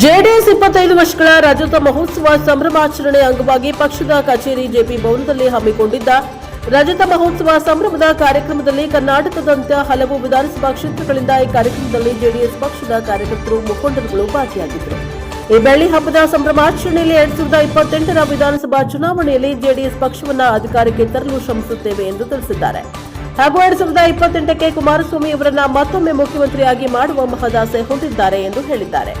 JDS ಇಪ್ಪತ್ತೈದು ವರ್ಷಗಳ ರಜತ ಮಹೋತ್ಸವ ಸಂಭ್ರಮಾಚರಣೆ ಅಂಗವಾಗಿ ಪಕ್ಷದ ಕಚೇರಿ ಜೆಪಿ ಭವನದಲ್ಲಿ ಹಮ್ಮಿಕೊಂಡಿದ್ದ ರಜತ ಮಹೋತ್ಸವ ಸಂಭ್ರಮದ ಕಾರ್ಯಕ್ರಮದಲ್ಲಿ ಕರ್ನಾಟಕದಂತ ಹಲವು ವಿಧಾನಸಭಾ ಕ್ಷೇತ್ರಗಳಿಂದ ಈ ಕಾರ್ಯಕ್ರಮದಲ್ಲಿ ಜೆಡಿಎಸ್ ಪಕ್ಷದ ಕಾರ್ಯಕರ್ತರು ಮುಖಂಡರುಗಳು ಭಾಗಿಯಾಗಿದ್ದರು. ಈ ಬೆಳ್ಳಿ ಹಬ್ಬದ ಸಂಭ್ರಮಾಚರಣೆಯಲ್ಲಿ ಎರಡ್ ಸಾವಿರದ ಇಪ್ಪತ್ತೆಂಟರ ವಿಧಾನಸಭಾ ಚುನಾವಣೆಯಲ್ಲಿ ಜೆಡಿಎಸ್ ಪಕ್ಷವನ್ನು ಅಧಿಕಾರಕ್ಕೆ ತರಲು ಶ್ರಮಿಸುತ್ತೇವೆ ಎಂದು ತಿಳಿಸಿದ್ದಾರೆ. ಹಾಗೂ ಎರಡ್ ಸಾವಿರದ ಇಪ್ಪತ್ತೆಂಟಕ್ಕೆ ಕುಮಾರಸ್ವಾಮಿ ಅವರನ್ನ ಮತ್ತೊಮ್ಮೆ ಮುಖ್ಯಮಂತ್ರಿಯಾಗಿ ಮಾಡುವ ಮಹದಾಸೆ ಹೊಂದಿದ್ದಾರೆ ಎಂದು ಹೇಳಿದ್ದಾರೆ.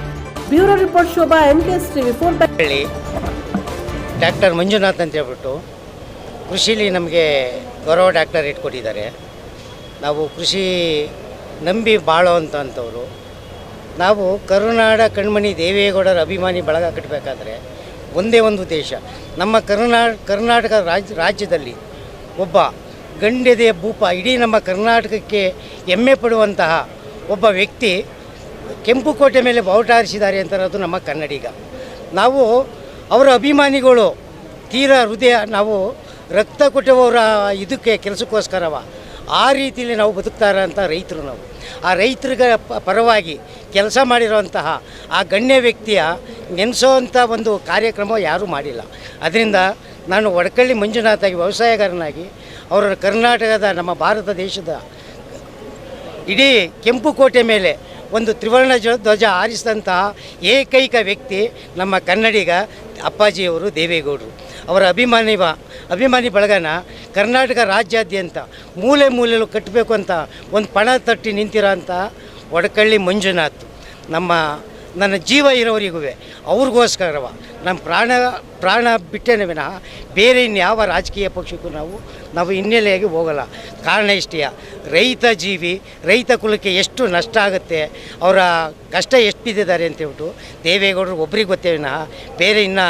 Bureau report Shobha S TV four ಹೇಳಿ, ಡಾಕ್ಟರ್ ಮಂಜುನಾಥ್ ಅಂತ ಹೇಳ್ಬಿಟ್ಟು ಕೃಷಿಲಿ ನಮಗೆ ಗೌರವ ಡಾಕ್ಟರೇಟ್ ಕೊಟ್ಟಿದ್ದಾರೆ. ನಾವು ಕೃಷಿ ನಂಬಿ ಬಾಳೋ ಅಂಥವರು ನಾವು ಕರುನಾಡ ಕಣ್ಮಣಿ ದೇವೇಗೌಡರ ಅಭಿಮಾನಿ ಬಳಗ ಕಟ್ಟಬೇಕಾದ್ರೆ ಒಂದೇ ಒಂದು ದೇಶ. ನಮ್ಮ ಕರ್ನಾ ಕರ್ನಾಟಕ ರಾಜ್ಯ ರಾಜ್ಯದಲ್ಲಿ ಒಬ್ಬ ಗಂಡೆದೆಯ ಭೂಪ, ಇಡೀ ನಮ್ಮ ಕರ್ನಾಟಕಕ್ಕೆ ಹೆಮ್ಮೆ ಪಡುವಂತಹ ಒಬ್ಬ ವ್ಯಕ್ತಿ ಕೆಂಪುಕೋಟೆ ಮೇಲೆ ಬಾವುಟಾರಿಸಿದ್ದಾರೆ ಅಂತಾರೆ ಅದು ನಮ್ಮ ಕನ್ನಡಿಗ ನಾವು ಅವರ ಅಭಿಮಾನಿಗಳು ತೀರಾ ಹೃದಯ ನಾವು ರಕ್ತ ಕೊಟ್ಟವರ ಇದಕ್ಕೆ ಕೆಲಸಕ್ಕೋಸ್ಕರವ ಆ ರೀತಿಯಲ್ಲಿ ನಾವು ಬದುಕ್ತಾರ ಅಂತ ರೈತರು ನಾವು. ಆ ರೈತರಿಗೆ ಪರವಾಗಿ ಕೆಲಸ ಮಾಡಿರುವಂತಹ ಆ ಗಣ್ಯ ವ್ಯಕ್ತಿಯ ನೆನೆಸೋವಂಥ ಒಂದು ಕಾರ್ಯಕ್ರಮ ಯಾರೂ ಮಾಡಿಲ್ಲ. ಅದರಿಂದ ನಾನು ಒಡಕಳ್ಳಿ ಮಂಜುನಾಥಾಗಿ ವ್ಯವಸಾಯಗಾರನಾಗಿ ಅವರ ಕರ್ನಾಟಕದ ನಮ್ಮ ಭಾರತ ದೇಶದ ಇಡೀ ಕೆಂಪು ಕೋಟೆ ಮೇಲೆ ಒಂದು ತ್ರಿವರ್ಣ ಧ್ವ- ಧ್ವಜ ಆರಿಸಿದಂತಹ ಏಕೈಕ ವ್ಯಕ್ತಿ ನಮ್ಮ ಕನ್ನಡಿಗ ಅಪ್ಪಾಜಿಯವರು ದೇವೇಗೌಡರು. ಅವರ ಅಭಿಮಾನಿ ಅಭಿಮಾನಿ ಬಳಗನ ಕರ್ನಾಟಕ ರಾಜ್ಯಾದ್ಯಂತ ಮೂಲೆ ಮೂಲೆಯಲ್ಲೂ ಕಟ್ಟಬೇಕು ಅಂತ ಒಂದು ಪಣ ತಟ್ಟಿ ನಿಂತಿರೋ ಅಂಥ ಒಡಕಳ್ಳಿ ಮಂಜುನಾಥ್ ನಮ್ಮ ನನ್ನ ಜೀವ ಇರೋರಿಗೂ ಅವ್ರಿಗೋಸ್ಕರವ. ನಮ್ಮ ಪ್ರಾಣ ಪ್ರಾಣ ಬಿಟ್ಟೇನೆ ವಿನಃ ಬೇರೆ ಇನ್ಯಾವ ರಾಜಕೀಯ ಪಕ್ಷಕ್ಕೂ ನಾವು ನಾವು ಹಿನ್ನೆಲೆಯಾಗಿ ಹೋಗಲ್ಲ. ಕಾರಣ ಇಷ್ಟೆಯ? ರೈತ ಜೀವಿ, ರೈತ ಕುಲಕ್ಕೆ ಎಷ್ಟು ನಷ್ಟ ಆಗುತ್ತೆ, ಅವರ ಕಷ್ಟ ಎಷ್ಟು ಬಿದ್ದಿದ್ದಾರೆ ಅಂತ ಹೇಳ್ಬಿಟ್ಟು ದೇವೇಗೌಡರು ಒಬ್ರಿಗೆ ಗೊತ್ತೇ ವಿನಃ ಬೇರೆ ಇನ್ನು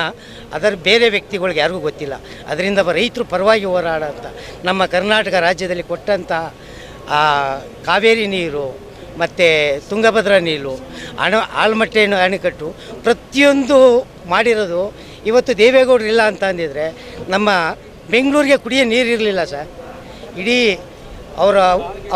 ಅದರ ಬೇರೆ ವ್ಯಕ್ತಿಗಳಿಗೆ ಯಾರಿಗೂ ಗೊತ್ತಿಲ್ಲ. ಅದರಿಂದ ರೈತರು ಪರವಾಗಿ ಹೋರಾಡ ಅಂತ ನಮ್ಮ ಕರ್ನಾಟಕ ರಾಜ್ಯದಲ್ಲಿ ಕೊಟ್ಟಂಥ ಆ, ಕಾವೇರಿ ನೀರು ಮತ್ತು ತುಂಗಭದ್ರಾ ನೀರು, ಅಣ ಆಲ್ಮಟ್ಟೆ ಅಣೆಕಟ್ಟು ಪ್ರತಿಯೊಂದು ಮಾಡಿರೋದು ಇವತ್ತು ದೇವೇಗೌಡರು ಇಲ್ಲ ಅಂತ ಅಂದಿದ್ರೆ ನಮ್ಮ ಬೆಂಗಳೂರಿಗೆ ಕುಡಿಯೋ ನೀರಿರಲಿಲ್ಲ ಸರ್. ಇಡೀ ಅವರ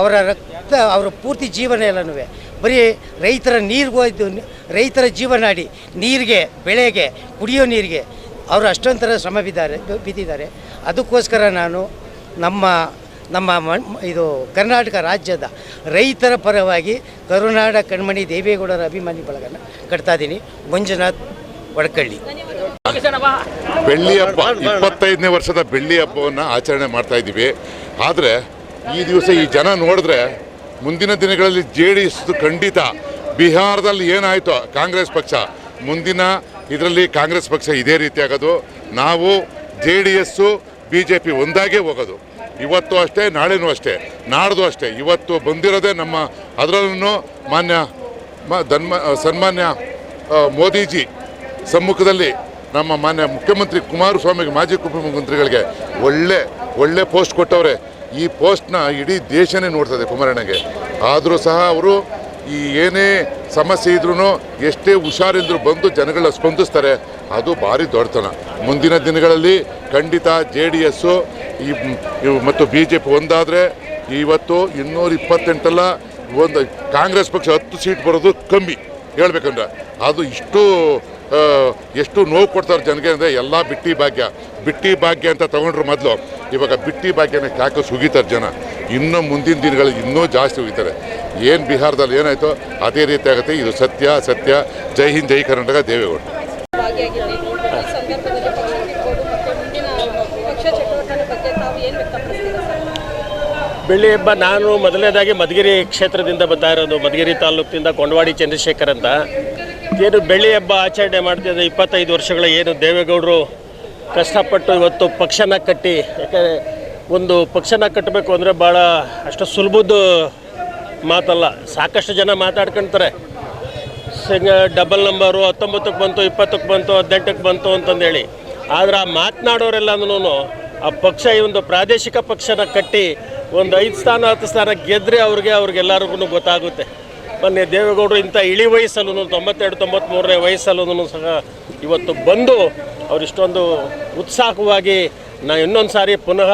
ಅವರ ರಕ್ತ, ಅವರ ಪೂರ್ತಿ ಜೀವನ ಎಲ್ಲನೂ ಬರೀ ರೈತರ ನೀರಿಗೆ ಹೋಯ್ತು ರೈತರ ಜೀವನಾಡಿ ನೀರಿಗೆ, ಬೆಳೆಗೆ, ಕುಡಿಯೋ ನೀರಿಗೆ. ಅವರು ಅಷ್ಟೊಂಥರ ಶ್ರಮ ಬಿದ್ದಾರೆ ಬಿದ್ದಿದ್ದಾರೆ. ಅದಕ್ಕೋಸ್ಕರ ನಾನು ನಮ್ಮ ನಮ್ಮ ಇದು ಕರ್ನಾಟಕ ರಾಜ್ಯದ ರೈತರ ಪರವಾಗಿ ಕರುನಾಡ ಕಣ್ಮಣಿ ದೇವೇಗೌಡರ ಅಭಿಮಾನಿ ಬಳಗನ ಕಟ್ತಾ ಇದ್ದೀನಿ. ಮಂಜುನಾಥ್ ಒಡಕಳ್ಳಿ ಬೆಳ್ಳಿ ಹಬ್ಬ ಇಪ್ಪತ್ತೈದನೇ ವರ್ಷದ ಬೆಳ್ಳಿ ಹಬ್ಬವನ್ನು ಆಚರಣೆ ಮಾಡ್ತಾ ಇದ್ದೀವಿ. ಆದರೆ ಈ ದಿವಸ ಈ ಜನ ನೋಡಿದ್ರೆ ಮುಂದಿನ ದಿನಗಳಲ್ಲಿ ಜೆ ಡಿ ಎಸ್ ಖಂಡಿತ ಬಿಹಾರದಲ್ಲಿ ಏನಾಯಿತು ಕಾಂಗ್ರೆಸ್ ಪಕ್ಷ, ಮುಂದಿನ ಇದರಲ್ಲಿ ಕಾಂಗ್ರೆಸ್ ಪಕ್ಷ ಇದೇ ರೀತಿ ಆಗೋದು. ನಾವು J D S B J P ಒಂದಾಗೇ ಹೋಗೋದು. ಇವತ್ತು ಅಷ್ಟೇ, ನಾಳೆನೂ ಅಷ್ಟೇ, ನಾಡ್ದು ಅಷ್ಟೇ. ಇವತ್ತು ಬಂದಿರೋದೇ ನಮ್ಮ ಅದರಲ್ಲೂ ಮಾನ್ಯ ಮ, ಧನ್ಮ ಸನ್ಮಾನ್ಯ ಮೋದಿಜಿ ಸಮ್ಮುಖದಲ್ಲಿ ನಮ್ಮ ಮಾನ್ಯ ಮುಖ್ಯಮಂತ್ರಿ ಕುಮಾರಸ್ವಾಮಿಗೆ, ಮಾಜಿ ಉಪಮುಖ್ಯಮಂತ್ರಿಗಳಿಗೆ ಒಳ್ಳೆ ಒಳ್ಳೆ ಪೋಸ್ಟ್ ಕೊಟ್ಟವ್ರೆ. ಈ ಪೋಸ್ಟ್ನ ಇಡೀ ದೇಶನೇ ನೋಡ್ತದೆ ಕುಮಾರಣ್ಣಗೆ. ಆದರೂ ಸಹ ಅವರು ಈ ಏನೇ ಸಮಸ್ಯೆ ಇದ್ರೂ ಎಷ್ಟೇ ಹುಷಾರಿದ್ರು ಬಂದು ಜನಗಳ ಸ್ಪಂದಿಸ್ತಾರೆ. ಅದು ಭಾರಿ ದೊಡ್ಡತನ. ಮುಂದಿನ ದಿನಗಳಲ್ಲಿ ಖಂಡಿತ ಜೆ ಡಿ ಎಸ್ಸು ಈ ಮತ್ತು ಬಿ ಜೆ ಪಿ ಒಂದಾದರೆ ಇವತ್ತು ಇನ್ನೂರ ಇಪ್ಪತ್ತೆಂಟಲ್ಲ ಒಂದು ಕಾಂಗ್ರೆಸ್ ಪಕ್ಷ ಹತ್ತು ಸೀಟ್ ಬರೋದು ಕಮ್ಮಿ. ಹೇಳ್ಬೇಕಂದ್ರೆ ಅದು ಇಷ್ಟು ಎಷ್ಟು ನೋವು ಕೊಡ್ತಾರೆ ಜನಗೆ ಅಂದರೆ ಎಲ್ಲ ಬಿಟ್ಟಿ ಭಾಗ್ಯ. ಬಿಟ್ಟಿ ಭಾಗ್ಯ ಅಂತ ತಗೊಂಡ್ರು ಮೊದಲು. ಇವಾಗ ಬಿಟ್ಟಿ ಭಾಗ್ಯನ ಯಾಕೆ ಸುಗಿತಾರೆ ಜನ. ಇನ್ನೂ ಮುಂದಿನ ದಿನಗಳಲ್ಲಿ ಇನ್ನೂ ಜಾಸ್ತಿ ಹೋಗಿತಾರೆ. ಏನು ಬಿಹಾರದಲ್ಲಿ ಏನಾಯಿತೋ ಅದೇ ರೀತಿ ಆಗುತ್ತೆ. ಇದು ಸತ್ಯ ಸತ್ಯ. ಜೈ ಹಿಂದ್, ಜೈ ಕರ್ನಾಟಕ, ದೇವೇಗೌಡ ಭಾಗಿಯಾಗಿದ್ದೀವಿ ಈ ಸಂದರ್ಭದಲ್ಲಿ ಪಕ್ಷ ಕಿತ್ಕೊಂಡು ಮತ್ತು ಮುಂದಿನ ಪಕ್ಷ ಚಟುವಟಿಕೆ ಬಗ್ಗೆ ತಾವು ಏನು ವ್ಯಕ್ತಪಡಿಸ್ತೀರಾ ಸರ್ ಬೆಳ್ಳಿ ಹಬ್ಬ, ನಾನು ಮೊದಲನೇದಾಗಿ ಮಧುಗಿರಿ ಕ್ಷೇತ್ರದಿಂದ ಬರ್ತಾ ಇರೋದು, ಮಧುಗಿರಿ ತಾಲೂಕಿನಿಂದ ಕೊಂಡವಾಡಿ ಚಂದ್ರಶೇಖರ್ ಅಂತ. ಏನು ಬೆಳ್ಳಿ ಹಬ್ಬ ಆಚರಣೆ ಮಾಡ್ತಿದ್ದ ಇಪ್ಪತ್ತೈದು ವರ್ಷಗಳ ಏನು ದೇವೇಗೌಡರು ಕಷ್ಟಪಟ್ಟು ಇವತ್ತು ಪಕ್ಷನ ಕಟ್ಟಿ, ಯಾಕಂದರೆ ಒಂದು ಪಕ್ಷನ ಕಟ್ಟಬೇಕು ಅಂದರೆ ಭಾಳ ಅಷ್ಟು ಸುಲಭದ ಮಾತಲ್ಲ, ಸಾಕಷ್ಟು ಜನ ಮಾತಾಡ್ಕೊಳ್ತಾರೆ ಡಬಲ್ ನಂಬರು ಹತ್ತೊಂಬತ್ತಕ್ಕೆ ಬಂತು, ಇಪ್ಪತ್ತಕ್ಕೆ ಬಂತು, ಹದಿನೆಂಟಕ್ಕೆ ಬಂತು ಅಂತಂದೇಳಿ. ಆದ್ರೆ ಆ ಮಾತನಾಡೋರೆಲ್ಲನೂ ಆ ಪಕ್ಷ ಈ ಒಂದು ಪ್ರಾದೇಶಿಕ ಪಕ್ಷನ ಕಟ್ಟಿ ಒಂದು ಐದು ಸ್ಥಾನ, ಹತ್ತು ಸ್ಥಾನ ಗೆದ್ದರೆ ಅವ್ರಿಗೆ, ಅವ್ರಿಗೆಲ್ಲರಿಗೂ ಗೊತ್ತಾಗುತ್ತೆ. ಮೊನ್ನೆ ದೇವೇಗೌಡರು ಇಂಥ ಇಳಿ ವಯಸ್ಸಲ್ಲೂ ತೊಂಬತ್ತೆರಡು ತೊಂಬತ್ತ್ಮೂರನೇ ವಯಸ್ಸಲ್ಲೂ ಸಹ ಇವತ್ತು ಬಂದು ಅವ್ರು ಇಷ್ಟೊಂದು ಉತ್ಸಾಹವಾಗಿ ನಾ ಇನ್ನೊಂದು ಸಾರಿ ಪುನಃ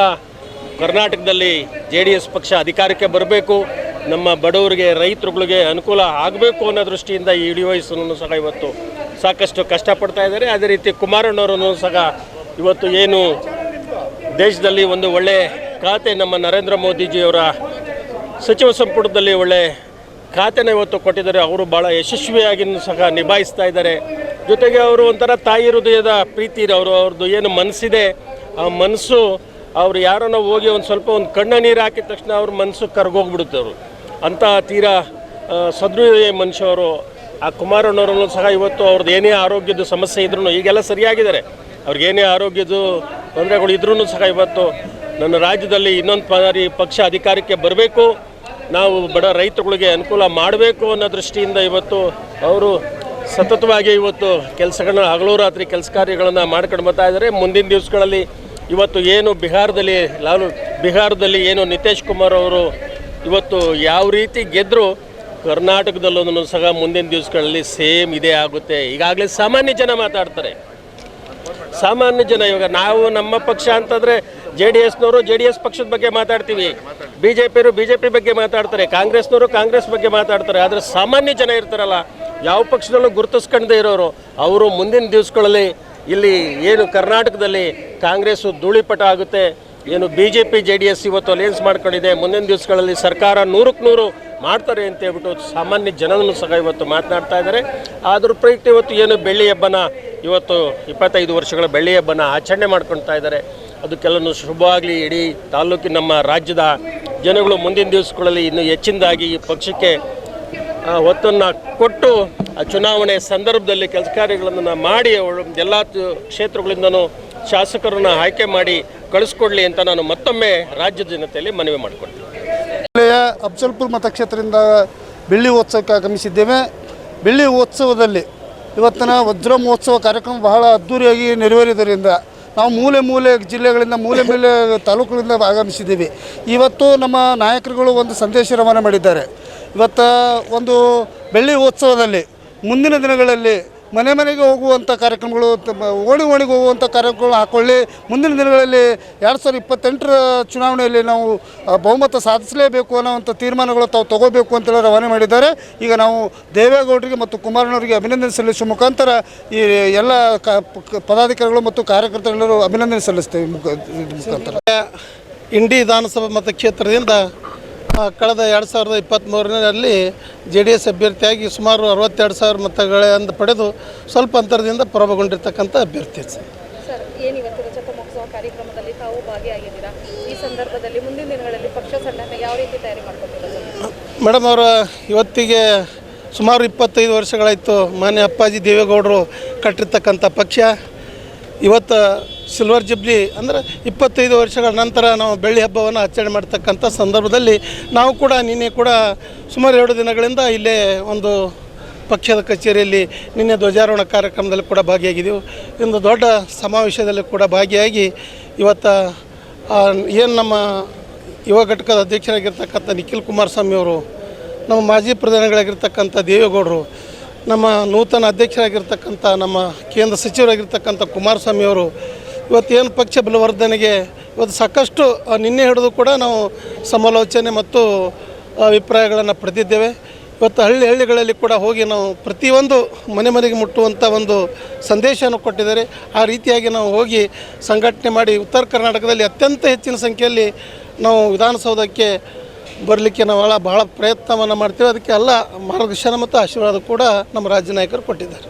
ಕರ್ನಾಟಕದಲ್ಲಿ ಜೆ ಡಿ ಎಸ್ ಪಕ್ಷ ಅಧಿಕಾರಕ್ಕೆ ಬರಬೇಕು. ನಮ್ಮ ಬಡವರಿಗೆ, ರೈತರುಗಳಿಗೆ ಅನುಕೂಲ ಆಗಬೇಕು ಅನ್ನೋ ದೃಷ್ಟಿಯಿಂದ ಈ ಇಳಿ ವಯಸ್ಸನ್ನು ಸಹ ಇವತ್ತು ಸಾಕಷ್ಟು ಕಷ್ಟಪಡ್ತಾ ಇದ್ದಾರೆ. ಅದೇ ರೀತಿ ಕುಮಾರಣ್ಣವರನ್ನು ಸಹ ಇವತ್ತು ಏನು ದೇಶದಲ್ಲಿ ಒಂದು ಒಳ್ಳೆ ಖಾತೆ ನಮ್ಮ ನರೇಂದ್ರ ಮೋದಿಜಿಯವರ ಸಚಿವ ಸಂಪುಟದಲ್ಲಿ ಒಳ್ಳೆ ಖಾತೆನ ಇವತ್ತು ಕೊಟ್ಟಿದ್ದಾರೆ. ಅವರು ಭಾಳ ಯಶಸ್ವಿಯಾಗಿ ಸಹ ನಿಭಾಯಿಸ್ತಾ ಇದ್ದಾರೆ. ಜೊತೆಗೆ ಅವರು ಒಂಥರ ತಾಯಿ ಹೃದಯದ ಪ್ರೀತಿ ಅವರು ಅವ್ರದ್ದು ಏನು ಮನಸ್ಸಿದೆ, ಆ ಮನಸ್ಸು ಅವ್ರು ಯಾರನ್ನ ಹೋಗಿ ಒಂದು ಸ್ವಲ್ಪ ಒಂದು ಕಣ್ಣ ನೀರು ಹಾಕಿದ ತಕ್ಷಣ ಅವ್ರ ಮನಸ್ಸು ಕರ್ಗೋಗ್ಬಿಡುತ್ತೆ ಅವರು. ಅಂಥ ತೀರಾ ಸದೃಢ ಮನುಷ್ಯವರು ಆ ಕುಮಾರಣ್ಣವರನ್ನು ಸಹ ಇವತ್ತು ಅವ್ರದ್ದು ಏನೇ ಆರೋಗ್ಯದ ಸಮಸ್ಯೆ ಇದ್ರೂ ಈಗೆಲ್ಲ ಸರಿಯಾಗಿದ್ದಾರೆ. ಅವ್ರಿಗೇನೇ ಆರೋಗ್ಯದ ತೊಂದರೆಗಳು ಇದ್ರೂ ಸಹ ಇವತ್ತು ನನ್ನ ರಾಜ್ಯದಲ್ಲಿ ಇನ್ನೊಂದು ಬಾರಿ ಪಕ್ಷ ಅಧಿಕಾರಕ್ಕೆ ಬರಬೇಕು, ನಾವು ಬಡ ರೈತರುಗಳಿಗೆ ಅನುಕೂಲ ಮಾಡಬೇಕು ಅನ್ನೋ ದೃಷ್ಟಿಯಿಂದ ಇವತ್ತು ಅವರು ಸತತವಾಗಿ ಇವತ್ತು ಕೆಲಸಗಳನ್ನ ಹಗಲು ರಾತ್ರಿ ಕೆಲಸ ಕಾರ್ಯಗಳನ್ನು ಮಾಡ್ಕೊಂಡು ಬರ್ತಾ ಇದ್ದಾರೆ. ಮುಂದಿನ ದಿವಸಗಳಲ್ಲಿ ಇವತ್ತು ಏನು ಬಿಹಾರದಲ್ಲಿ, ಲಾಲು ಬಿಹಾರದಲ್ಲಿ ಏನು ನಿತೀಶ್ ಕುಮಾರ್ ಅವರು ಇವತ್ತು ಯಾವ ರೀತಿ ಗೆದ್ದರು ಕರ್ನಾಟಕದಲ್ಲೊಂದು ಸಹ ಮುಂದಿನ ದಿವಸಗಳಲ್ಲಿ ಸೇಮ್ ಇದೇ ಆಗುತ್ತೆ. ಈಗಾಗಲೇ ಸಾಮಾನ್ಯ ಜನ ಮಾತಾಡ್ತಾರೆ. ಸಾಮಾನ್ಯ ಜನ ಇವಾಗ ನಾವು ನಮ್ಮ ಪಕ್ಷ ಅಂತಂದರೆ ಜೆ ಡಿ ಎಸ್ನವರು ಜೆ ಡಿ ಎಸ್ ಪಕ್ಷದ ಬಗ್ಗೆ ಮಾತಾಡ್ತೀವಿ. ಬಿ ಜೆ ಪಿಯವರು ಬಿ ಜೆ ಪಿ ಬಗ್ಗೆ ಮಾತಾಡ್ತಾರೆ. ಕಾಂಗ್ರೆಸ್ನವರು ಕಾಂಗ್ರೆಸ್ ಬಗ್ಗೆ ಮಾತಾಡ್ತಾರೆ. ಆದರೆ ಸಾಮಾನ್ಯ ಜನ ಇರ್ತಾರಲ್ಲ, ಯಾವ ಪಕ್ಷದಲ್ಲೂ ಗುರುತಿಸ್ಕೊಂಡೇ ಇರೋರು, ಅವರು ಮುಂದಿನ ದಿವಸಗಳಲ್ಲಿ ಇಲ್ಲಿ ಏನು ಕರ್ನಾಟಕದಲ್ಲಿ ಕಾಂಗ್ರೆಸ್ಸು ಧೂಳಿಪಟ ಆಗುತ್ತೆ. ಏನು B J P J D S ಇವತ್ತು ಅಲಯನ್ಸ್ ಮಾಡ್ಕೊಂಡಿದೆ. ಮುಂದಿನ ದಿವಸಗಳಲ್ಲಿ ಸರ್ಕಾರ ನೂರಕ್ಕೆ ನೂರು ಮಾಡ್ತಾರೆ ಅಂತ ಹೇಳ್ಬಿಟ್ಟು ಸಾಮಾನ್ಯ ಜನನೂ ಸಹ ಇವತ್ತು ಮಾತನಾಡ್ತಾ ಇದ್ದಾರೆ. ಆದರೂ ಪ್ರಯುಕ್ತ ಇವತ್ತು ಏನು ಬೆಳ್ಳಿ ಹಬ್ಬನ, ಇವತ್ತು ಇಪ್ಪತ್ತೈದು ವರ್ಷಗಳ ಬೆಳ್ಳಿ ಹಬ್ಬನ ಆಚರಣೆ ಮಾಡ್ಕೊಳ್ತಾ ಇದ್ದಾರೆ. ಅದಕ್ಕೆಲ್ಲನೂ ಶುಭವಾಗಲಿ ಇಡೀ ತಾಲೂಕಿನ ನಮ್ಮ ರಾಜ್ಯದ ಜನಗಳು ಮುಂದಿನ ದಿವಸಗಳಲ್ಲಿ ಇನ್ನೂ ಹೆಚ್ಚಿನದಾಗಿ ಈ ಪಕ್ಷಕ್ಕೆ ಒತ್ತನ್ನು ಕೊಟ್ಟು ಆ ಚುನಾವಣೆ ಸಂದರ್ಭದಲ್ಲಿ ಕೆಲಸ ಕಾರ್ಯಗಳನ್ನು ಮಾಡಿ ಎಲ್ಲ ಕ್ಷೇತ್ರಗಳಿಂದನೂ ಶಾಸಕರನ್ನ ಆಯ್ಕೆ ಮಾಡಿ ಕಳಿಸ್ಕೊಡ್ಲಿ ಅಂತ ನಾನು ಮತ್ತೊಮ್ಮೆ ರಾಜ್ಯದ ಜನತೆಯಲ್ಲಿ ಮನವಿ ಮಾಡಿಕೊಡ್ತೀನಿ ಜಿಲ್ಲೆಯ ಅಫ್ಜಲ್ಪುರ್ ಮತಕ್ಷೇತ್ರದಿಂದ ಬೆಳ್ಳಿ ಉತ್ಸವಕ್ಕೆ ಆಗಮಿಸಿದ್ದೇವೆ. ಬೆಳ್ಳಿ ಉತ್ಸವದಲ್ಲಿ ಇವತ್ತಿನ ವಜ್ರ ಮಹೋತ್ಸವ ಕಾರ್ಯಕ್ರಮ ಬಹಳ ಅದ್ಧೂರಿಯಾಗಿ ನೆರವೇರಿದ್ದರಿಂದ ನಾವು ಮೂಲೆ ಮೂಲೆ ಜಿಲ್ಲೆಗಳಿಂದ, ಮೂಲೆ ಮೂಲೆ ತಾಲೂಕುಗಳಿಂದ ಆಗಮಿಸಿದ್ದೀವಿ. ಇವತ್ತು ನಮ್ಮ ನಾಯಕರುಗಳು ಒಂದು ಸಂದೇಶ ರವಾನೆ ಮಾಡಿದ್ದಾರೆ. ಇವತ್ತು ಒಂದು ಬೆಳ್ಳಿ ಉತ್ಸವದಲ್ಲಿ, ಮುಂದಿನ ದಿನಗಳಲ್ಲಿ ಮನೆ ಮನೆಗೆ ಹೋಗುವಂಥ ಕಾರ್ಯಕ್ರಮಗಳು ಓಣಿ ಓಣಿಗೆ ಹೋಗುವಂಥ ಕಾರ್ಯಕ್ರಮಗಳು ಹಾಕೊಳ್ಳಿ. ಮುಂದಿನ ದಿನಗಳಲ್ಲಿ ಎರಡು ಸಾವಿರದ ಇಪ್ಪತ್ತೆಂಟರ ಚುನಾವಣೆಯಲ್ಲಿ ನಾವು ಬಹುಮತ ಸಾಧಿಸಲೇಬೇಕು ಅನ್ನೋವಂಥ ತೀರ್ಮಾನಗಳು ತಾವು ತಗೋಬೇಕು ಅಂತೇಳಿ ರವಾನೆ ಮಾಡಿದ್ದಾರೆ. ಈಗ ನಾವು ದೇವೇಗೌಡರಿಗೆ ಮತ್ತು ಕುಮಾರಣ್ಣವರಿಗೆ ಅಭಿನಂದನೆ ಸಲ್ಲಿಸುವ ಮುಖಾಂತರ ಈ ಎಲ್ಲ ಪದಾಧಿಕಾರಿಗಳು ಮತ್ತು ಕಾರ್ಯಕರ್ತರೆಲ್ಲರೂ ಅಭಿನಂದನೆ ಸಲ್ಲಿಸ್ತೇವೆ ಮುಖ ಮುಖಾಂತರ. ಇಂಡಿ ವಿಧಾನಸಭಾ ಮತಕ್ಷೇತ್ರದಿಂದ ಕಳೆದ ಎರಡು ಸಾವಿರದ ಇಪ್ಪತ್ತ್ಮೂರನಲ್ಲಿ ಜೆ ಡಿ ಎಸ್ ಅಭ್ಯರ್ಥಿಯಾಗಿ ಸುಮಾರು ಅರವತ್ತೆರಡು ಸಾವಿರ ಮತಗಳನ್ನು ಪಡೆದು ಸ್ವಲ್ಪ ಅಂತರದಿಂದ ಪ್ರಭಾವಗೊಂಡಿರ್ತಕ್ಕಂಥ ಅಭ್ಯರ್ಥಿ ಸರ್? ಮೇಡಮ್ ಅವರ ಇವತ್ತಿಗೆ ಸುಮಾರು ಇಪ್ಪತ್ತೈದು ವರ್ಷಗಳಾಯಿತು ಮಾನ್ಯ ಅಪ್ಪಾಜಿ ದೇವೇಗೌಡರು ಕಟ್ಟಿರ್ತಕ್ಕಂಥ ಪಕ್ಷ. ಇವತ್ತು ಸಿಲ್ವರ್ ಜಿಬ್ಲಿ ಅಂದರೆ ಇಪ್ಪತ್ತೈದು ವರ್ಷಗಳ ನಂತರ ನಾವು ಬೆಳ್ಳಿ ಹಬ್ಬವನ್ನು ಆಚರಣೆ ಮಾಡ್ತಕ್ಕಂಥ ಸಂದರ್ಭದಲ್ಲಿ ನಾವು ಕೂಡ ನಿನ್ನೆ ಕೂಡ ಸುಮಾರು ಎರಡು ದಿನಗಳಿಂದ ಇಲ್ಲೇ ಒಂದು ಪಕ್ಷದ ಕಚೇರಿಯಲ್ಲಿ ನಿನ್ನೆ ಧ್ವಜಾರೋಹಣ ಕಾರ್ಯಕ್ರಮದಲ್ಲಿ ಕೂಡ ಭಾಗಿಯಾಗಿದ್ದೆವು. ಇಂದು ದೊಡ್ಡ ಸಮಾವೇಶದಲ್ಲಿ ಕೂಡ ಭಾಗಿಯಾಗಿ ಇವತ್ತು ಏನು ನಮ್ಮ ಯುವ ಘಟಕದ ಅಧ್ಯಕ್ಷರಾಗಿರ್ತಕ್ಕಂಥ ನಿಖಿಲ್ ಕುಮಾರಸ್ವಾಮಿ ಅವರು, ನಮ್ಮ ಮಾಜಿ ಪ್ರಧಾನಿಗಳಾಗಿರ್ತಕ್ಕಂಥ ದೇವೇಗೌಡರು ನಮ್ಮ ನೂತನ ಅಧ್ಯಕ್ಷರಾಗಿರ್ತಕ್ಕಂಥ ನಮ್ಮ ಕೇಂದ್ರ ಸಚಿವರಾಗಿರ್ತಕ್ಕಂಥ ಕುಮಾರಸ್ವಾಮಿ ಅವರು ಇವತ್ತೇನು ಪಕ್ಷ ಬಲವರ್ಧನೆಗೆ ಇವತ್ತು ಸಾಕಷ್ಟು ನಿನ್ನೆ ಹಿಡಿದು ಕೂಡ ನಾವು ಸಮಾಲೋಚನೆ ಮತ್ತು ಅಭಿಪ್ರಾಯಗಳನ್ನು ಪಡೆದಿದ್ದೇವೆ. ಇವತ್ತು ಹಳ್ಳಿ ಹಳ್ಳಿಗಳಲ್ಲಿ ಕೂಡ ಹೋಗಿ ನಾವು ಪ್ರತಿಯೊಂದು ಮನೆ ಮನೆಗೆ ಮುಟ್ಟುವಂಥ ಒಂದು ಸಂದೇಶವನ್ನು ಕೊಟ್ಟಿದ್ದಾರೆ. ಆ ರೀತಿಯಾಗಿ ನಾವು ಹೋಗಿ ಸಂಘಟನೆ ಮಾಡಿ ಉತ್ತರ ಕರ್ನಾಟಕದಲ್ಲಿ ಅತ್ಯಂತ ಹೆಚ್ಚಿನ ಸಂಖ್ಯೆಯಲ್ಲಿ ನಾವು ವಿಧಾನಸೌಧಕ್ಕೆ ಬರಲಿಕ್ಕೆ ನಾವು ಭಾಳ ಭಾಳ ಪ್ರಯತ್ನವನ್ನು ಮಾಡ್ತೀವಿ. ಅದಕ್ಕೆ ಎಲ್ಲ ಮಾರ್ಗದರ್ಶನ ಮತ್ತು ಆಶೀರ್ವಾದ ಕೂಡ ನಮ್ಮ ರಾಜ್ಯ ನಾಯಕರು ಕೊಟ್ಟಿದ್ದಾರೆ.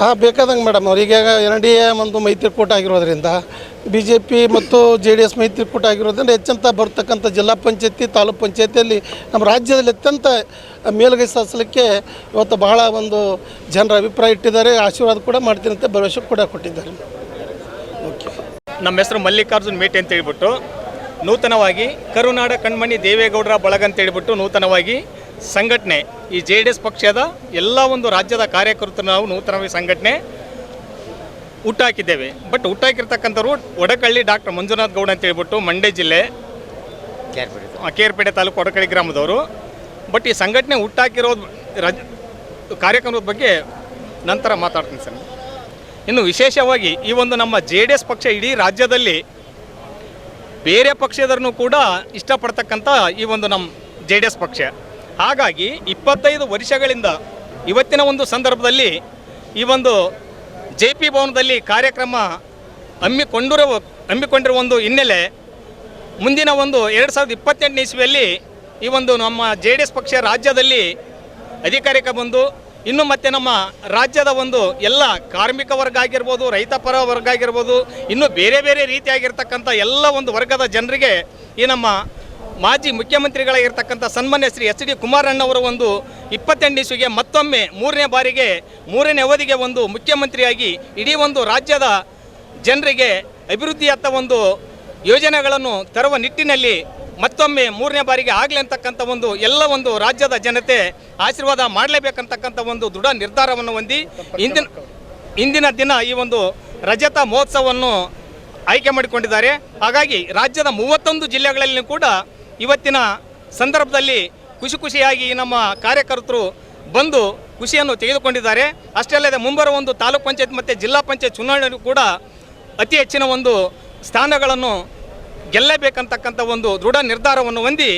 ಹಾಂ ಬೇಕಾದಂಗೆ ಮೇಡಮ್ ಅವ್ರಿಗೆ ಎನ್ ಡಿ ಎ ಒಂದು ಮೈತ್ರಿಕೂಟ ಆಗಿರೋದ್ರಿಂದ ಬಿ ಜೆ ಪಿ ಮತ್ತು ಜೆ ಡಿ ಎಸ್ ಮೈತ್ರಿಕೂಟ ಆಗಿರೋದ್ರಿಂದ ಹೆಚ್ಚಂತ ಬರ್ತಕ್ಕಂಥ ಜಿಲ್ಲಾ ಪಂಚಾಯತಿ, ತಾಲೂಕು ಪಂಚಾಯತಿಯಲ್ಲಿ ನಮ್ಮ ರಾಜ್ಯದಲ್ಲಿ ಅತ್ಯಂತ ಮೇಲುಗೈ ಸಾಧಿಸಲಿಕ್ಕೆ ಇವತ್ತು ಬಹಳ ಒಂದು ಜನರ ಅಭಿಪ್ರಾಯ ಇಟ್ಟಿದ್ದಾರೆ. ಆಶೀರ್ವಾದ ಕೂಡ ಮಾಡ್ತೀನಿ ಅಂತ ಭರವಸೆ ಕೂಡ ಕೊಟ್ಟಿದ್ದಾರೆ. ಓಕೆ. ನಮ್ಮ ಹೆಸರು ಮಲ್ಲಿಕಾರ್ಜುನ್ ಮೇಟಿ ಅಂತ ಹೇಳ್ಬಿಟ್ಟು ನೂತನವಾಗಿ ಕರುನಾಡ ಕಣ್ಮಣಿ ದೇವೇಗೌಡರ ಬಳಗ ಅಂತ ಹೇಳ್ಬಿಟ್ಟು ನೂತನವಾಗಿ ಸಂಘಟನೆ, ಈ ಜೆ ಪಕ್ಷದ ಎಲ್ಲ ಒಂದು ರಾಜ್ಯದ ಕಾರ್ಯಕರ್ತರು ನಾವು ನೂತನವಾಗಿ ಸಂಘಟನೆ ಹುಟ್ಟಾಕಿದ್ದೇವೆ ಬಟ್ ಹುಟ್ಟಾಕಿರ್ತಕ್ಕಂಥವ್ರು ಒಡಕಳ್ಳಿ ಡಾಕ್ಟರ್ ಮಂಜುನಾಥ್ ಗೌಡ ಅಂತ ಹೇಳ್ಬಿಟ್ಟು ಮಂಡ್ಯ ಜಿಲ್ಲೆ ಕೇರ್ಪೇಟೆ ತಾಲೂಕು. ಒಡಕಳ್ಳಿ ಗ್ರಾಮದವರು. ಬಟ್ ಈ ಸಂಘಟನೆ ಹುಟ್ಟಾಕಿರೋದು ರಜ ಕಾರ್ಯಕ್ರಮದ ಬಗ್ಗೆ ನಂತರ ಮಾತಾಡ್ತೀನಿ ಸರ್. ಇನ್ನು ವಿಶೇಷವಾಗಿ ಈ ಒಂದು ನಮ್ಮ ಜೆ ಡಿ ಎಸ್ ಪಕ್ಷ ಇಡೀ ರಾಜ್ಯದಲ್ಲಿ ಬೇರೆ ಪಕ್ಷದರನ್ನು ಕೂಡ ಇಷ್ಟಪಡ್ತಕ್ಕಂಥ ಈ ಒಂದು ನಮ್ಮ ಜೆ ಡಿ ಎಸ್ ಪಕ್ಷ. ಹಾಗಾಗಿ ಇಪ್ಪತ್ತೈದು ವರ್ಷಗಳಿಂದ ಇವತ್ತಿನ ಒಂದು ಸಂದರ್ಭದಲ್ಲಿ ಈ ಒಂದು ಜೆ ಪಿ ಭವನದಲ್ಲಿ ಕಾರ್ಯಕ್ರಮ ಹಮ್ಮಿಕೊಂಡಿರುವ ಹಮ್ಮಿಕೊಂಡಿರುವ ಒಂದು ಹಿನ್ನೆಲೆ, ಮುಂದಿನ ಒಂದು ಎರಡು ಸಾವಿರದ ಇಪ್ಪತ್ತೆಂಟನೇ ಇಸ್ವಿಯಲ್ಲಿ ಈ ಒಂದು ನಮ್ಮ ಜೆ ಡಿ ಎಸ್ ಪಕ್ಷ ರಾಜ್ಯದಲ್ಲಿ ಅಧಿಕಾರಕ್ಕೆ ಬಂದು, ಇನ್ನು ಮತ್ತೆ ನಮ್ಮ ರಾಜ್ಯದ ಒಂದು ಎಲ್ಲ ಕಾರ್ಮಿಕ ವರ್ಗ ಆಗಿರ್ಬೋದು, ರೈತ ಪರ ವರ್ಗ ಆಗಿರ್ಬೋದು, ಇನ್ನು ಬೇರೆ ಬೇರೆ ರೀತಿಯಾಗಿರ್ತಕ್ಕಂಥ ಎಲ್ಲ ಒಂದು ವರ್ಗದ ಜನರಿಗೆ ಈ ನಮ್ಮ ಮಾಜಿ ಮುಖ್ಯಮಂತ್ರಿಗಳಾಗಿರ್ತಕ್ಕಂಥ ಸನ್ಮಾನ್ಯ ಶ್ರೀ ಎಚ್ ಡಿ ಕುಮಾರಣ್ಣವರ ಒಂದು ಇಪ್ಪತ್ತೆಂಟು ಇಸ್ವಿಗೆ ಮತ್ತೊಮ್ಮೆ ಮೂರನೇ ಬಾರಿಗೆ ಮೂರನೇ ಅವಧಿಗೆ ಒಂದು ಮುಖ್ಯಮಂತ್ರಿಯಾಗಿ ಇಡೀ ಒಂದು ರಾಜ್ಯದ ಜನರಿಗೆ ಅಭಿವೃದ್ಧಿಯತ್ತ ಒಂದು ಯೋಜನೆಗಳನ್ನು ತರುವ ನಿಟ್ಟಿನಲ್ಲಿ ಮತ್ತೊಮ್ಮೆ ಮೂರನೇ ಬಾರಿಗೆ ಆಗಲಿ ಅಂತಕ್ಕಂಥ ಒಂದು ಎಲ್ಲ ಒಂದು ರಾಜ್ಯದ ಜನತೆ ಆಶೀರ್ವಾದ ಮಾಡಲೇಬೇಕಂತಕ್ಕಂಥ ಒಂದು ದೃಢ ನಿರ್ಧಾರವನ್ನು ಹೊಂದಿ ಇಂದಿನ ಇಂದಿನ ದಿನ ಈ ಒಂದು ರಜತ ಮಹೋತ್ಸವವನ್ನು ಆಯ್ಕೆ ಮಾಡಿಕೊಂಡಿದ್ದಾರೆ. ಹಾಗಾಗಿ ರಾಜ್ಯದ ಮೂವತ್ತೊಂದು ಜಿಲ್ಲೆಗಳಲ್ಲಿ ಕೂಡ ಇವತ್ತಿನ ಸಂದರ್ಭದಲ್ಲಿ ಖುಷಿ ಖುಷಿಯಾಗಿ ನಮ್ಮ ಕಾರ್ಯಕರ್ತರು ಬಂದು ಖುಷಿಯನ್ನು ತೆಗೆದುಕೊಂಡಿದ್ದಾರೆ. ಅಷ್ಟೇ ಅಲ್ಲದೆ ಮುಂಬರುವ ಒಂದು ತಾಲೂಕ್ ಪಂಚಾಯತ್ ಮತ್ತು ಜಿಲ್ಲಾ ಪಂಚಾಯತ್ ಚುನಾವಣೆಯೂ ಕೂಡ ಅತಿ ಹೆಚ್ಚಿನ ಒಂದು ಸ್ಥಾನಗಳನ್ನು ಗೆಲ್ಲಬೇಕಂತಕ್ಕಂಥ ಒಂದು ದೃಢ ನಿರ್ಧಾರವನ್ನು ಹೊಂದಿ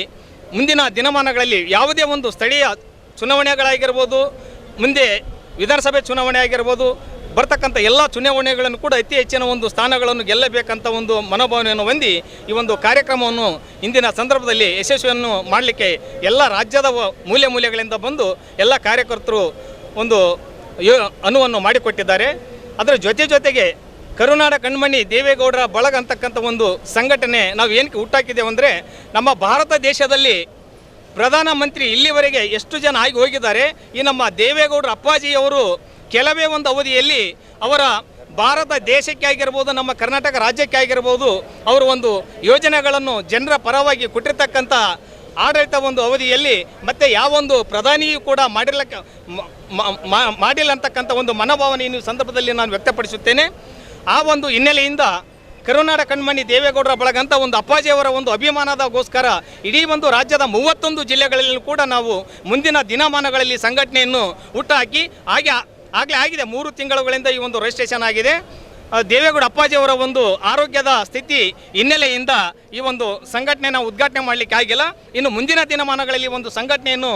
ಮುಂದಿನ ದಿನಮಾನಗಳಲ್ಲಿ ಯಾವುದೇ ಒಂದು ಸ್ಥಳೀಯ ಚುನಾವಣೆಗಳಾಗಿರ್ಬೋದು, ಮುಂದೆ ವಿಧಾನಸಭೆ ಚುನಾವಣೆ ಆಗಿರ್ಬೋದು ಬರ್ತಕ್ಕಂಥ ಎಲ್ಲ ಚುನಾವಣೆಗಳನ್ನು ಕೂಡ ಅತಿ ಹೆಚ್ಚಿನ ಒಂದು ಸ್ಥಾನಗಳನ್ನು ಗೆಲ್ಲಬೇಕಂತ ಒಂದು ಮನೋಭಾವನೆಯನ್ನು ಹೊಂದಿ ಈ ಒಂದು ಕಾರ್ಯಕ್ರಮವನ್ನು ಇಂದಿನ ಸಂದರ್ಭದಲ್ಲಿ ಯಶಸ್ವಿಯನ್ನು ಮಾಡಲಿಕ್ಕೆ ಎಲ್ಲ ರಾಜ್ಯದ ಮೂಲೆ ಮೂಲೆಗಳಿಂದ ಬಂದು ಎಲ್ಲ ಕಾರ್ಯಕರ್ತರು ಒಂದು ಯೋ ಅನುವನ್ನು ಮಾಡಿಕೊಟ್ಟಿದ್ದಾರೆ. ಅದರ ಜೊತೆ ಜೊತೆಗೆ ಕರುನಾಡ ಕಣ್ಮಣಿ ದೇವೇಗೌಡರ ಬಳಗ ಅಂತಕ್ಕಂಥ ಒಂದು ಸಂಘಟನೆ ನಾವು ಏನಕ್ಕೆ ಹುಟ್ಟಾಕಿದ್ದೇವೆ ಅಂದರೆ ನಮ್ಮ ಭಾರತ ದೇಶದಲ್ಲಿ ಪ್ರಧಾನಮಂತ್ರಿ ಇಲ್ಲಿವರೆಗೆ ಎಷ್ಟು ಜನ ಆಗಿ ಹೋಗಿದ್ದಾರೆ, ಈ ನಮ್ಮ ದೇವೇಗೌಡರ ಅಪ್ಪಾಜಿಯವರು ಕೆಲವೇ ಒಂದು ಅವಧಿಯಲ್ಲಿ ಅವರ ಭಾರತ ದೇಶಕ್ಕೆ ಆಗಿರ್ಬೋದು ನಮ್ಮ ಕರ್ನಾಟಕ ರಾಜ್ಯಕ್ಕೆ ಆಗಿರ್ಬೋದು ಅವರು ಒಂದು ಯೋಜನೆಗಳನ್ನು ಜನರ ಪರವಾಗಿ ಕೊಟ್ಟಿರ್ತಕ್ಕಂಥ ಆಡಳಿತ ಒಂದು ಅವಧಿಯಲ್ಲಿ ಮತ್ತೆ ಯಾವೊಂದು ಪ್ರಧಾನಿಯೂ ಕೂಡ ಮಾಡಿರ್ಲಕ್ಕ, ಮ- ಮ- ಮ- ಮಾಡಿಲ್ಲ ಅಂತಕ್ಕಂಥ ಒಂದು ಮನೋಭಾವನೆಯನ್ನು ಸಂದರ್ಭದಲ್ಲಿ ನಾನು ವ್ಯಕ್ತಪಡಿಸುತ್ತೇನೆ. ಆ ಒಂದು ಹಿನ್ನೆಲೆಯಿಂದ ಕರುನಾಡ ಕಣ್ಮಣಿ ದೇವೇಗೌಡರ ಬಳಗಂತ ಒಂದು ಅಪ್ಪಾಜಿಯವರ ಒಂದು ಅಭಿಮಾನದಗೋಸ್ಕರ ಇಡೀ ಒಂದು ರಾಜ್ಯದ ಮೂವತ್ತೊಂದು ಜಿಲ್ಲೆಗಳಲ್ಲಿ ಕೂಡ ನಾವು ಮುಂದಿನ ದಿನಮಾನಗಳಲ್ಲಿ ಸಂಘಟನೆಯನ್ನು ಹುಟ್ಟುಹಾಕಿ, ಹಾಗೆ ಆಗಲೇ ಆಗಿದೆ, ಮೂರು ತಿಂಗಳುಗಳಿಂದ ಈ ಒಂದು ರಿಜಿಸ್ಟ್ರೇಷನ್ ಆಗಿದೆ. ದೇವೇಗೌಡ ಅಪ್ಪಾಜಿಯವರ ಒಂದು ಆರೋಗ್ಯದ ಸ್ಥಿತಿ ಹಿನ್ನೆಲೆಯಿಂದ ಈ ಒಂದು ಸಂಘಟನೆಯನ್ನು ಉದ್ಘಾಟನೆ ಮಾಡಲಿಕ್ಕೆ ಆಗಿಲ್ಲ. ಇನ್ನು ಮುಂದಿನ ದಿನಮಾನಗಳಲ್ಲಿ ಒಂದು ಸಂಘಟನೆಯನ್ನು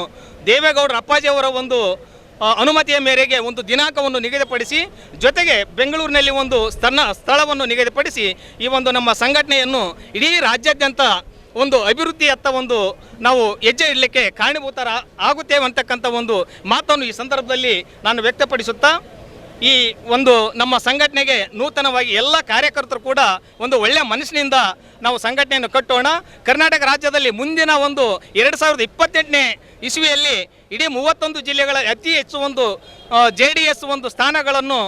ದೇವೇಗೌಡರ ಅಪ್ಪಾಜಿಯವರ ಒಂದು ಅನುಮತಿಯ ಮೇರೆಗೆ ಒಂದು ದಿನಾಂಕವನ್ನು ನಿಗದಿಪಡಿಸಿ, ಜೊತೆಗೆ ಬೆಂಗಳೂರಿನಲ್ಲಿ ಒಂದು ಸ್ಥಳ ಸ್ಥಳವನ್ನು ನಿಗದಿಪಡಿಸಿ ಈ ಒಂದು ನಮ್ಮ ಸಂಘಟನೆಯನ್ನು ಇಡೀ ರಾಜ್ಯಾದ್ಯಂತ ಒಂದು ಅಭಿವೃದ್ಧಿಯತ್ತ ಒಂದು ನಾವು ಹೆಜ್ಜೆ ಇಡಲಿಕ್ಕೆ ಕಾರಣೀಭೂತರ ಆಗುತ್ತೇವೆ ಅಂತಕ್ಕಂಥ ಒಂದು ಮಾತನ್ನು ಈ ಸಂದರ್ಭದಲ್ಲಿ ನಾನು ವ್ಯಕ್ತಪಡಿಸುತ್ತಾ ಈ ಒಂದು ನಮ್ಮ ಸಂಘಟನೆಗೆ ನೂತನವಾಗಿ ಎಲ್ಲ ಕಾರ್ಯಕರ್ತರು ಕೂಡ ಒಂದು ಒಳ್ಳೆಯ ಮನಸ್ಸಿನಿಂದ ನಾವು ಸಂಘಟನೆಯನ್ನು ಕಟ್ಟೋಣ. ಕರ್ನಾಟಕ ರಾಜ್ಯದಲ್ಲಿ ಮುಂದಿನ ಒಂದು ಎರಡು ಸಾವಿರದ ಇಪ್ಪತ್ತೆಂಟನೇ ಇಸುವಿಯಲ್ಲಿ ಇಡೀ ಮೂವತ್ತೊಂದು ಜಿಲ್ಲೆಗಳ ಅತಿ ಹೆಚ್ಚು ಒಂದು ಜೆ ಡಿ ಎಸ್ ಒಂದು ಸ್ಥಾನಗಳನ್ನು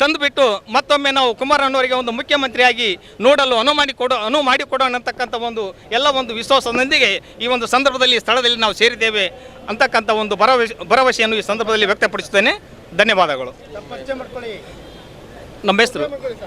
ತಂದುಬಿಟ್ಟು ಮತ್ತೊಮ್ಮೆ ನಾವು ಕುಮಾರಣ್ಣವರಿಗೆ ಒಂದು ಮುಖ್ಯಮಂತ್ರಿಯಾಗಿ ನೋಡಲು ಅನುವು ಮಾಡಿಕೊಡೋ ಅನುವು ಮಾಡಿಕೊಡೋಣ ಅಂತಕ್ಕಂಥ ಒಂದು, ಎಲ್ಲ ಒಂದು ವಿಶ್ವಾಸದೊಂದಿಗೆ ಈ ಒಂದು ಸಂದರ್ಭದಲ್ಲಿ ಸ್ಥಳದಲ್ಲಿ ನಾವು ಸೇರಿದ್ದೇವೆ ಅಂತಕ್ಕಂಥ ಒಂದು ಭರವಸೆ ಭರವಸೆಯನ್ನು ಈ ಸಂದರ್ಭದಲ್ಲಿ ವ್ಯಕ್ತಪಡಿಸುತ್ತೇನೆ. ಧನ್ಯವಾದಗಳು. ನಮ್ಮ ಹೆಸರು.